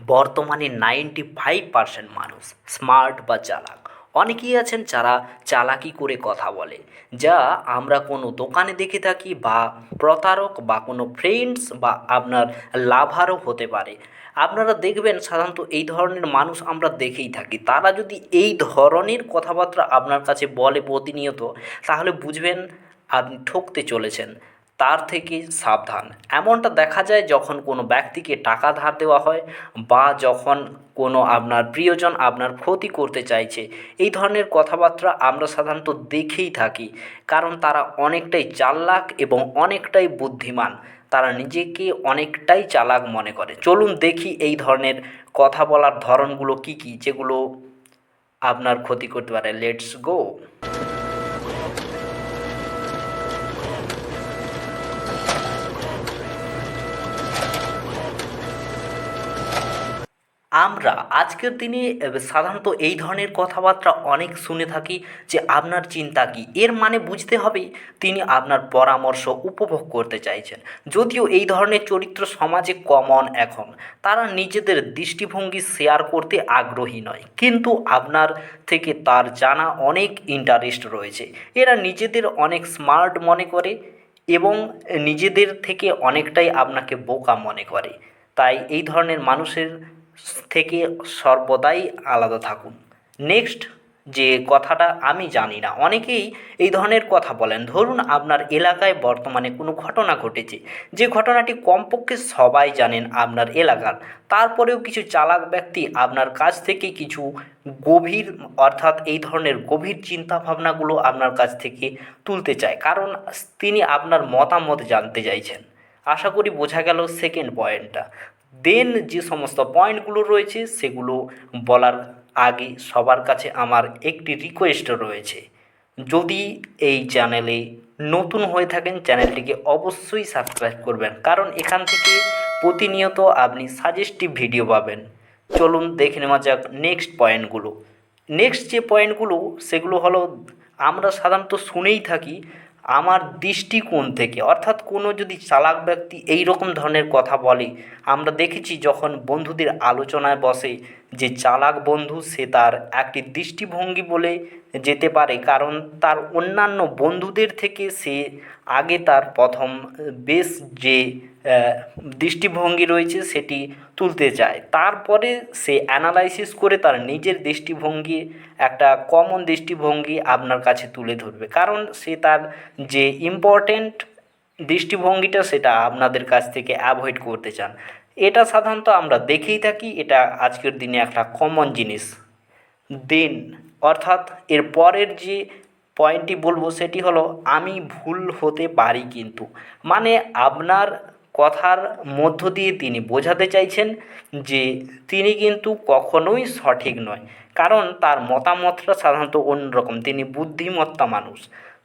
বর্তমানে ninety five percent মানুষ smart বা চালাক। অনেকেই আছেন যারা চালাকি করে কথা বলে, যা আমরা কোনো দোকানে দেখে থাকি বা প্রতারক বা কোনো ফ্রেন্ডস বা আপনার লাভারও হতে পারে। আপনারা দেখবেন সাধারণত এই ধরনের মানুষ আমরা দেখেই থাকি। তারা যদি এই ধরনের কথাবার্তা আপনার কাছে বলে প্রতিনিয়ত, তাহলে বুঝবেন আপনি ঠকতে চলেছেন। তার থেকে সাবধান। এমনটা দেখা যায় যখন কোনো ব্যক্তিকে টাকা ধার দেওয়া হয় বা যখন কোনো আপনার প্রিয়জন আপনার ক্ষতি করতে চাইছে। এই ধরনের কথাবার্তা আমরা সাধারণত দেখেই থাকি, কারণ তারা অনেকটাই চালাক এবং অনেকটাই বুদ্ধিমান। তারা নিজেকে অনেকটাই চালাক মনে করে। চলুন দেখি এই ধরনের কথা বলার ধরনগুলো কী কী, যেগুলো আপনার ক্ষতি করতে পারে। লেটস গো আমরা আজকের দিনে সাধারণত এই ধরনের কথাবার্তা অনেক শুনে থাকি যে আপনার চিন্তা কী? এর মানে বুঝতে হবে তিনি আপনার পরামর্শ উপভোগ করতে চাইছেন। যদিও এই ধরনের চরিত্র সমাজে কমন এখন। তারা নিজেদের দৃষ্টিভঙ্গি শেয়ার করতে আগ্রহী নয়। কিন্তু আপনার থেকে তার জানা অনেক ইন্টারেস্ট রয়েছে। এরা নিজেদের অনেক স্মার্ট মনে করে এবং নিজেদের থেকে অনেকটাই আপনাকে বোকা মনে করে। তাই এই ধরনের মানুষের থেকে সর্বদাই আলাদা থাকুন। নেক্সট যে কথাটা আমি জানি না, অনেকেই এই ধরনের কথা বলেন। ধরুন আপনার এলাকায় বর্তমানে কোনো ঘটনা ঘটেছে, যে ঘটনাটি কমপক্ষে সবাই জানেন আপনার এলাকার। তারপরেও কিছু চালাক ব্যক্তি আপনার কাছ থেকে কিছু গভীর, অর্থাৎ এই ধরনের গভীর চিন্তাভাবনাগুলো আপনার কাছ থেকে তুলতে চায়, কারণ তিনি আপনার মতামত জানতে চাইছেন। আশা করি বোঝা গেল সেকেন্ড পয়েন্টটা দেন যে সমস্ত পয়েন্টগুলো রয়েছে, সেগুলো বলার আগে সবার কাছে আমার একটি রিকোয়েস্ট রয়েছে। যদি এই চ্যানেলে নতুন হয়ে থাকেন চ্যানেলটিকে অবশ্যই সাবস্ক্রাইব করবেন। কারণ এখান থেকে প্রতিনিয়ত আপনি সাজেস্টিভ ভিডিও পাবেন। চলুন দেখে নেওয়া যাক নেক্সট পয়েন্টগুলো নেক্সট যে পয়েন্টগুলো সেগুলো হলো, আমরা সাধারণত শুনেই থাকি আমার দৃষ্টিকোণ থেকে, অর্থাৎ কোনো যদি চালাক ব্যক্তি এই রকম ধরনের কথা বলে, আমরা দেখেছি যখন বন্ধুদের আলোচনায় বসে যে চালাক বন্ধু সে তার একটি দৃষ্টিভঙ্গি বলে যেতে পারে, কারণ তার অন্যান্য বন্ধুদের থেকে সে আগে তার প্রথম, বেশ যে দৃষ্টিভঙ্গি রয়েছে সেটি তুলতে চায়। তারপরে সে অ্যানালাইসিস করে তার নিজের দৃষ্টিভঙ্গি, একটা কমন দৃষ্টিভঙ্গি আপনার কাছে তুলে ধরবে। কারণ সে তার যে ইম্পর্ট্যান্ট দৃষ্টিভঙ্গিটা সেটা আপনাদের কাছ থেকে অ্যাভয়েড করতে চান। এটা সাধারণত আমরা দেখেই থাকি, এটা আজকের দিনে একটা কমন জিনিস। দেন অর্থাৎ এর পরের যে পয়েন্টটি বলব সেটি হলো, আমি ভুল হতে পারি কিন্তু। মানে আপনার কথার মধ্য দিয়ে তিনি বোঝাতে চাইছেন যে তিনি কিন্তু কখনোই সঠিক নয়। কারণ তার মতামতটা সাধারণত অন্যরকম। তিনি বুদ্ধিমত্তা মানুষ।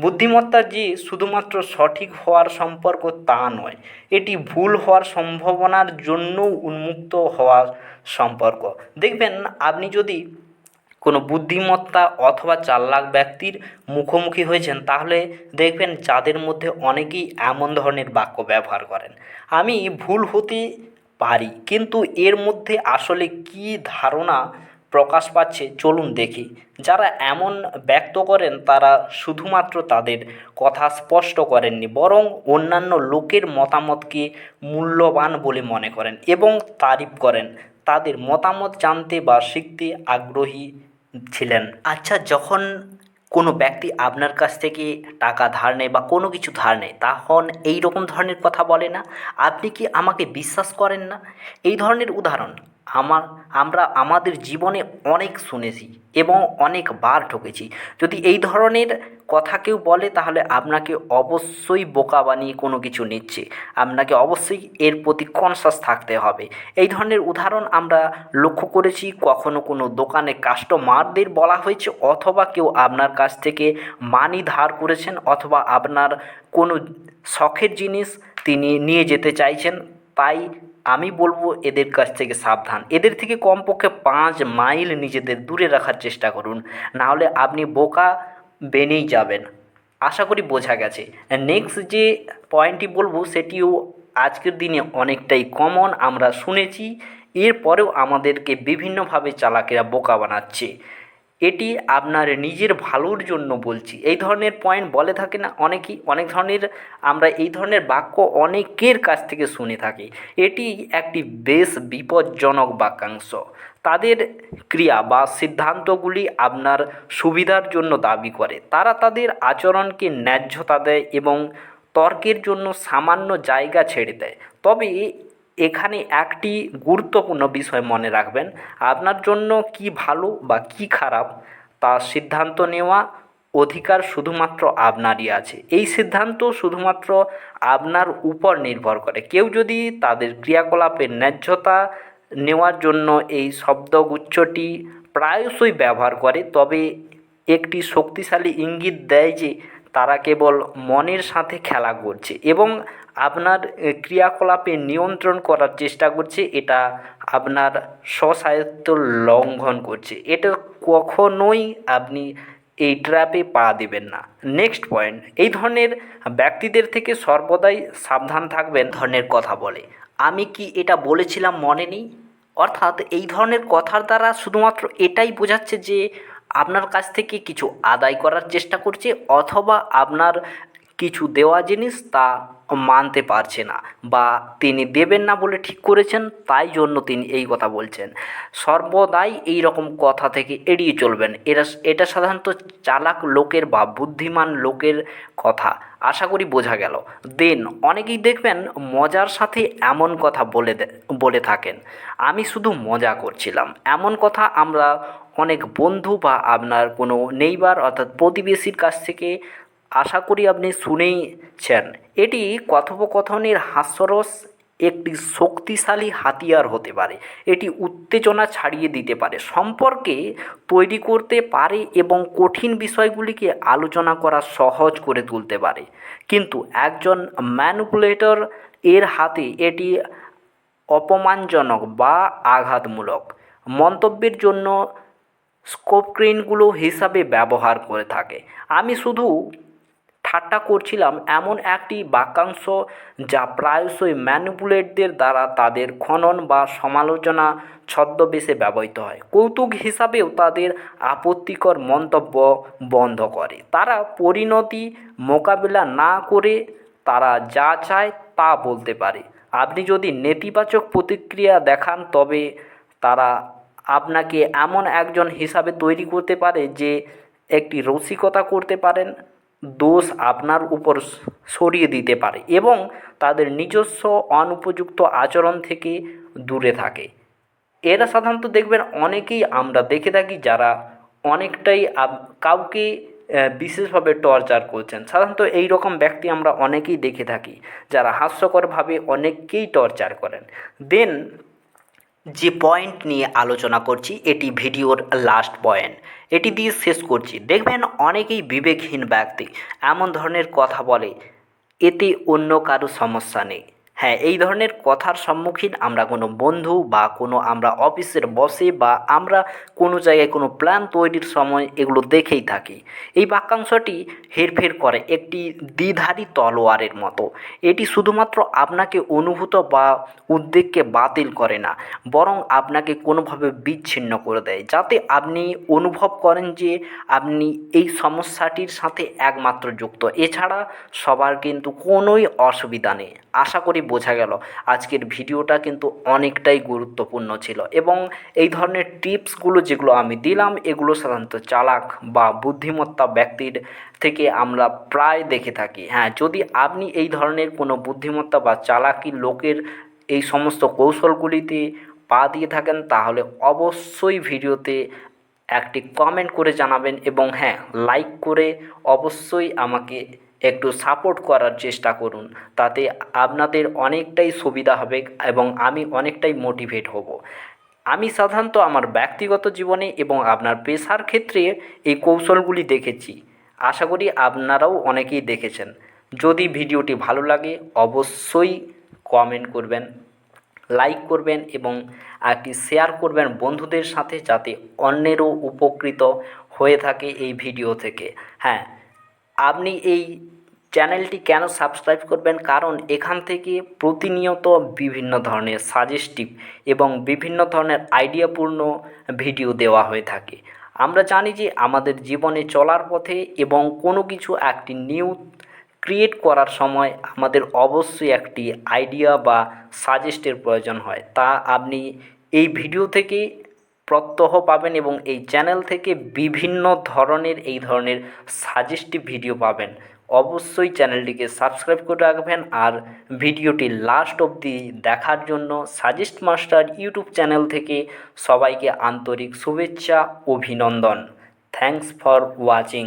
বুদ্ধিমত্তা যে শুধুমাত্র সঠিক হওয়ার সম্পর্ক তা নয়, এটি ভুল হওয়ার সম্ভাবনার জন্যও উন্মুক্ত হওয়ার সম্পর্ক। দেখবেন, আপনি যদি কোনো বুদ্ধিমত্তা অথবা চালাক ব্যক্তির মুখোমুখি হয়েছেন, তাহলে দেখবেন যাদের মধ্যে অনেকেই এমন ধরনের বাক্য ব্যবহার করেন। আমি ভুল হতে পারি, কিন্তু এর মধ্যে আসলে কী ধারণা প্রকাশ পাচ্ছে চলুন দেখি। যারা এমন ব্যক্ত করেন, তারা শুধুমাত্র তাদের কথা স্পষ্ট করেননি, বরং অন্যান্য লোকের মতামতকে মূল্যবান বলে মনে করেন এবং তারিফ করেন। তাদের মতামত জানতে বা শিখতে আগ্রহী ছিলেন। আচ্ছা যখন কোনো ব্যক্তি আপনার কাছ থেকে টাকা ধার নেয় বা কোনো কিছু ধার নেয়, তখন এই রকম ধরনের কথা বলে না? আপনি কি আমাকে বিশ্বাস করেন না? এই ধরনের উদাহরণ। আমার, আমরা আমাদের জীবনে অনেক শুনেছি এবং অনেকবার ঠকেছি। যদি এই ধরনের কথা কেউ বলে, তাহলে আপনাকে অবশ্যই বোকা বানিয়ে কোনো কিছু নিচ্ছে। আপনাকে অবশ্যই এর প্রতি কনসাস থাকতে হবে। এই ধরনের উদাহরণ আমরা লক্ষ্য করেছি, কখনো কোনো দোকানে কাস্টমারদের বলা হয়েছে, অথবা কেউ আপনার কাছ থেকে মানি ধার করেছেন, অথবা আপনার কোনো শখের জিনিস তিনি নিয়ে যেতে চাইছেন, তাই আমি বলব এদের কাছ থেকে সাবধান। এদের থেকে কমপক্ষে পাঁচ মাইল নিজেদের দূরে রাখার চেষ্টা করুন, নাহলে আপনি বোকা বেনেই যাবেন। আশা করি বোঝা গেছে। নেক্সট যে পয়েন্টটি বলব, সেটিও আজকের দিনে অনেকটাই কমন আমরা শুনেছি। এরপরেও আমাদেরকে বিভিন্নভাবে চালাকেরা বোকা বানাচ্ছে। এটি আপনার নিজের ভালোর জন্য বলছি। এই ধরনের পয়েন্ট বলে থাকে না অনেকেই। অনেক ধরনের আমরা এই ধরনের বাক্য অনেকের কাছ থেকে শুনে থাকি। এটি একটি বেশ বিপজ্জনক বাক্যাংশ। তাদের ক্রিয়া বা সিদ্ধান্তগুলি আপনার সুবিধার জন্য দাবি করে। তারা তাদের আচরণকে ন্যায্যতা দেয় এবং তর্কের জন্য সামান্য জায়গা ছেড়ে দেয়। তবে এখানে একটি গুরুত্বপূর্ণ বিষয় মনে রাখবেন। আপনার জন্য কি ভালো বা কি খারাপ তা সিদ্ধান্ত নেওয়া অধিকার শুধুমাত্র আপনারই আছে। এই সিদ্ধান্ত শুধুমাত্র আপনার উপর নির্ভর করে। কেউ যদি তাদের ক্রিয়াকলাপের ন্যায্যতা নেওয়ার জন্য এই শব্দগুচ্ছটি প্রায়শই ব্যবহার করে, তবে একটি শক্তিশালী ইঙ্গিত দেয় যে তারা কেবল মনের সাথে খেলা করছে এবং আপনার ক্রিয়াকলাপে নিয়ন্ত্রণ করার চেষ্টা করছে, এটা আপনার স্বস্বায়ত্ত লঙ্ঘন করছে। এটা কখনোই আপনি এই ট্র্যাপে পা দেবেন না। নেক্সট পয়েন্ট, এই ধরনের ব্যক্তিদের থেকে সর্বদাই সাবধান থাকবেন। ধরনের কথা বলে। আমি কি এটা বলেছিলাম মনে নেই? অর্থাৎ এই ধরনের কথার দ্বারা শুধুমাত্র এটাই বোঝাচ্ছে যে আপনার কাছ থেকে কিছু আদায় করার চেষ্টা করছে, অথবা আপনার কিছু দেওয়া জিনিস তা মানতে পারছে না বা তিনি দেবেন না বলে ঠিক করেছেন, তাই জন্য তিনি এই কথা বলছেন। সর্বদাই এই রকম কথা থেকে এড়িয়ে চলবেন। এরা, এটা সাধারণত চালাক লোকের বা বুদ্ধিমান লোকের কথা। আশা করি বোঝা গেল। দেন, অনেকেই দেখবেন মজার সাথে এমন কথা বলে বলে থাকেন। আমি শুধু মজা করছিলাম। এমন কথা আমরা অনেক বন্ধু বা আপনার কোনো নেইবার অর্থাৎ প্রতিবেশীর কাছ থেকে আশা করি আপনি শুনেইছেন। এটি কথোপকথনের হাস্যরস, একটি শক্তিশালী হাতিয়ার হতে পারে। এটি উত্তেজনা ছাড়িয়ে দিতে পারে। সম্পর্কে তৈরি করতে পারে এবং কঠিন বিষয়গুলিকে আলোচনা করা সহজ করে তুলতে পারে। কিন্তু একজন ম্যানুপুলেটর এর হাতে এটি অপমানজনক বা আঘাতমূলক। মন্তব্যের জন্য স্কোপক্রিনগুলো হিসাবে ব্যবহার করে থাকে। আমি শুধু ঠাট্টা করছিলাম এমন একটি বাক্যাংশ যা প্রায়শই ম্যানিপুলেটদের দ্বারা তাদের খনন বা সমালোচনা ছদ্মবেশে ব্যবহৃত হয়। কৌতুক হিসাবেও তাদের আপত্তিকর মন্তব্য বন্ধ করে। তারা পরিণতি মোকাবিলা না করে তারা যা চায় তা বলতে পারে। আপনি যদি নেতিবাচক প্রতিক্রিয়া দেখান, তবে তারা আপনাকে এমন একজন হিসাবে তৈরি করতে পারে যে একটি রসিকতা করতে পারেন। দোষ আপনার উপর সরিয়ে দিতে পারে এবং তাদের নিজস্ব অনুপযুক্ত আচরণ থেকে দূরে থাকে। এরা সাধারণত দেখবেন অনেকেই আমরা দেখে থাকি যারা অনেকটাই কাউকে বিশেষভাবে টর্চার করছেন। সাধারণত এই রকম ব্যক্তি আমরা অনেকেই দেখে থাকি যারা হাস্যকরভাবে অনেককেই টর্চার করেন। দেন যে পয়েন্ট নিয়ে আলোচনা করছি, এটি ভিডিওর লাস্ট পয়েন্ট এটি দিয়ে শেষ করছি। দেখবেন অনেকেই বিবেকহীন ব্যক্তি, এমন ধরনের কথা বলে, এতে অন্য কারও সমস্যা নেই। হ্যাঁ এই ধরনের কথার সম্মুখীন আমরা কোনো বন্ধু বা কোনো আমরা অফিসের বসে বা আমরা কোনো জায়গায় কোনো প্ল্যান তৈরির সময় এগুলো দেখেই থাকি। এই বাক্যাংশটি হেরফের করে একটি দ্বিধারী তলোয়ারের মতো। এটি শুধুমাত্র আপনাকে অনুভূত বা উদ্বেগকে বাতিল করে না, বরং আপনাকে কোনোভাবে বিচ্ছিন্ন করে দেয়, যাতে আপনি অনুভব করেন যে আপনি এই সমস্যাটির সাথে একমাত্র যুক্ত। এছাড়া সবার কিন্তু কোনোই অসুবিধা নেই। আশা করি বোঝা গেল। আজকের ভিডিওটা কিন্তু অনেকটাই গুরুত্বপূর্ণ ছিল এবং এই ধরনের টিপসগুলো যেগুলো আমি দিলাম, এগুলো সাধারণত চালাক বা বুদ্ধিমত্তা ব্যক্তির থেকে আমরা প্রায় দেখে থাকি। হ্যাঁ যদি আপনি এই ধরনের কোনো বুদ্ধিমত্তা বা চালাকি লোকের এই সমস্ত কৌশলগুলিতে পা দিয়ে থাকেন, তাহলে অবশ্যই ভিডিওতে একটি কমেন্ট করে জানাবেন এবং হ্যাঁ লাইক করে অবশ্যই আমাকে একটু সাপোর্ট করার চেষ্টা করুন। তাতে আপনাদের অনেকটাই সুবিধা হবে এবং আমি অনেকটাই মোটিভেট হব। আমি সাধারণত আমার ব্যক্তিগত জীবনে এবং আপনার পেশার ক্ষেত্রে এই কৌশলগুলি দেখেছি। আশা করি আপনারাও অনেকেই দেখেছেন। যদি ভিডিওটি ভালো লাগে, অবশ্যই কমেন্ট করবেন লাইক করবেন এবং একটি শেয়ার করবেন বন্ধুদের সাথে যাতে অন্যেরও উপকৃত হয়ে থাকে এই ভিডিও থেকে। হ্যাঁ আপনি এই চ্যানেলটি কেন সাবস্ক্রাইব করবেন? কারণ এখান থেকে প্রতিনিয়ত বিভিন্ন ধরনের সাজেস্টিভ এবং বিভিন্ন ধরনের আইডিয়াপূর্ণ ভিডিও দেওয়া হয়ে থাকে। আমরা জানি যে আমাদের জীবনে চলার পথে এবং কোনো কিছু একটি নিউ ক্রিয়েট করার সময় আমাদের অবশ্যই একটি আইডিয়া বা সাজেস্টের প্রয়োজন হয়। তা আপনি এই ভিডিও থেকে প্রত্যহ পাবেন এবং এই চ্যানেল থেকে বিভিন্ন ধরনের এই ধরনের সাজেস্টিভ ভিডিও পাবেন। অবশ্যই চ্যানেলটিকে সাবস্ক্রাইব করে রাখবেন আর ভিডিওটি লাস্ট অবধি দেখার জন্য সাজেস্ট মাস্টার ইউটিউব চ্যানেল থেকে সবাইকে আন্তরিক শুভেচ্ছা, অভিনন্দন। Thanks for watching